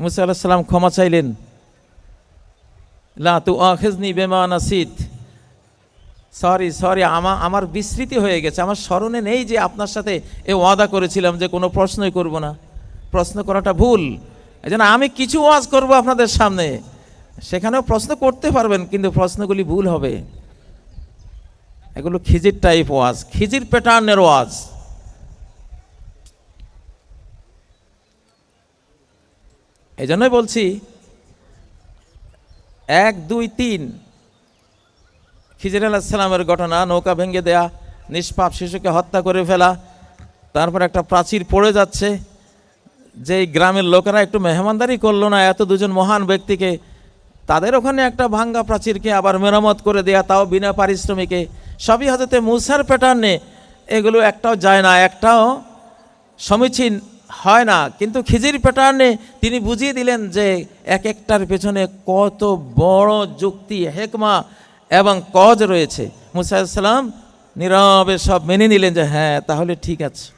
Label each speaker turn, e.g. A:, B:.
A: মুসা আলাহিসাল্লাম ক্ষমা চাইলেন। লা তু আখেজনি বেমা নাসিদ সরি সরি, আমা, আমার বিস্মৃতি হয়ে গেছে। আমার স্মরণে নেই যে আপনার সাথে এ ওয়াদা করেছিলাম যে কোনো প্রশ্নই করব না। প্রশ্ন করাটা ভুল। এই জন্য আমি কিছু ওয়াজ করব আপনাদের সামনে। সেখানেও প্রশ্ন করতে পারবেন, কিন্তু প্রশ্নগুলি ভুল হবে। এগুলো খিজির টাইপ ওয়াজ, খিজির প্যাটার্নের ওয়াজ। এই জন্যই বলছি, এক, দুই, তিন। খিজির আলাহিসাল্লামের ঘটনা, নৌকা ভেঙে দেয়া, নিষ্পাপ শিশুকে হত্যা করে ফেলা, তারপর একটা প্রাচীর পড়ে যাচ্ছে যে গ্রামের লোকেরা একটু মেহমানদারি করল না, এত দুজন মহান ব্যক্তিকে, তাদের ওখানে একটা ভাঙ্গা প্রাচীরকে আবার মেরামত করে দেয়া, তাও বিনা পারিশ্রমিকে। সবই হজরতে মুসার প্যাটার্নে এগুলো একটাও যায় না, একটাও সমীচীন হয় না। কিন্তু খিজির প্যাটার্নে তিনি বুঝিয়ে দিলেন যে এক একটার পেছনে কত বড় যুক্তি, হেকমা এবং কজ রয়েছে। মুসাইসাল্লাম নীরবে সব মেনে নিলেন যে হ্যাঁ তাহলে ঠিক আছে।